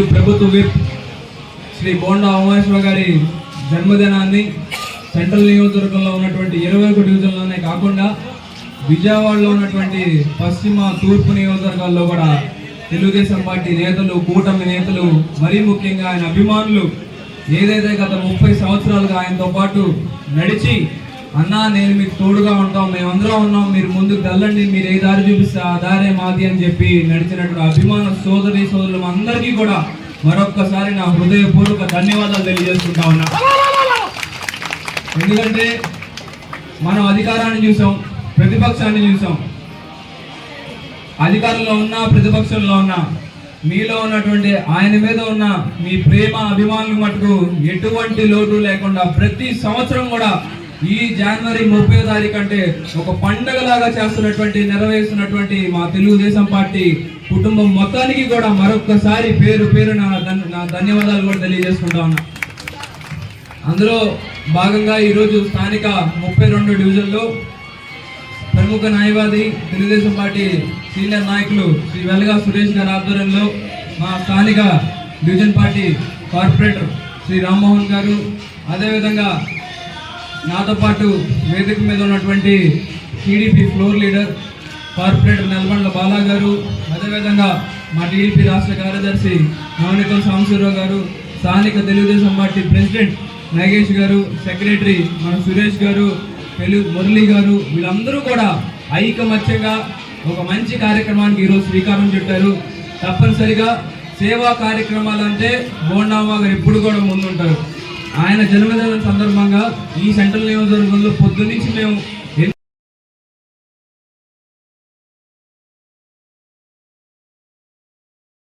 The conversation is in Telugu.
గౌరవనీయులు ప్రభుత్వ విప్ శ్రీ బోండా ఉమేశ్వర గారి జన్మదినాన్ని సెంట్రల్ నియోజకవర్గంలో ఉన్నటువంటి ఇరవై ఒక డివిజన్లోనే కాకుండా విజయవాడలో ఉన్నటువంటి పశ్చిమ తూర్పు నియోజకవర్గాల్లో కూడా తెలుగుదేశం పార్టీ నేతలు కూటమి నేతలు మరీ ముఖ్యంగా ఆయన అభిమానులు ఏదైతే గత ముప్పై సంవత్సరాలుగా ఆయనతో పాటు నడిచి అన్నా నేను మీకు తోడుగా ఉంటాం. మేమందరం ఉన్నాం. మీరు ముందుకు వెళ్ళండి మీరు ఏ దారి చూపిస్తే ఆ దారే మాది అని చెప్పి నడిచినటువంటి అభిమాన సోదరి సోదరులు అందరికీ కూడా మరొక్కసారి నా హృదయపూర్వక ధన్యవాదాలు తెలియజేసుకుంటా ఉన్నా. ఎందుకంటే మనం అధికారాన్ని చూసాం ప్రతిపక్షాన్ని చూసాం. అధికారంలో ఉన్నా ప్రతిపక్షంలో ఉన్నా మీలో ఉన్నటువంటి ఆయన మీద ఉన్న మీ ప్రేమ అభిమానులు మటుకు ఎటువంటి లోటు లేకుండా ప్రతి సంవత్సరం కూడా ఈ జనవరి ముప్పై తారీఖు అంటే ఒక పండగలాగా చేస్తున్నటువంటి నెరవేరుస్తున్నటువంటి మా తెలుగుదేశం పార్టీ కుటుంబం మొత్తానికి కూడా మరొకసారి పేరు పేరు నా నా ధన్యవాదాలు కూడా తెలియజేసుకుంటా ఉన్నా. అందులో భాగంగా ఈరోజు స్థానిక ముప్పై రెండు డివిజన్లో ప్రముఖ న్యాయవాది తెలుగుదేశం పార్టీ సీనియర్ నాయకులు శ్రీ వెలగా సురేష్ గారి ఆధ్వర్యంలో మా స్థానిక division party corporator Shri Rammohan garu అదేవిధంగా నాతో పాటు వేదిక మీద ఉన్నటువంటి TDP floor leader corporator Nalgonda Bala garu అదేవిధంగా మా టీడీపీ రాష్ట్ర కార్యదర్శి నవనీతం సాంశీరావు గారు స్థానిక తెలుగుదేశం పార్టీ ప్రెసిడెంట్ నాగేష్ గారు సెక్రటరీ మన సురేష్ గారు తెలుగు మురళి గారు వీళ్ళందరూ కూడా ఐకమత్యంగా ఒక మంచి కార్యక్రమానికి ఈరోజు శ్రీకారం చుట్టారు. తప్పనిసరిగా సేవా కార్యక్రమాలు అంటే బోండామ్మ గారు ఎప్పుడు కూడా ముందుంటారు. ఆయన జన్మదినం సందర్భంగా ఈ సెంట్రల్ నియోజకవర్గంలో పొద్దున్నీ మేము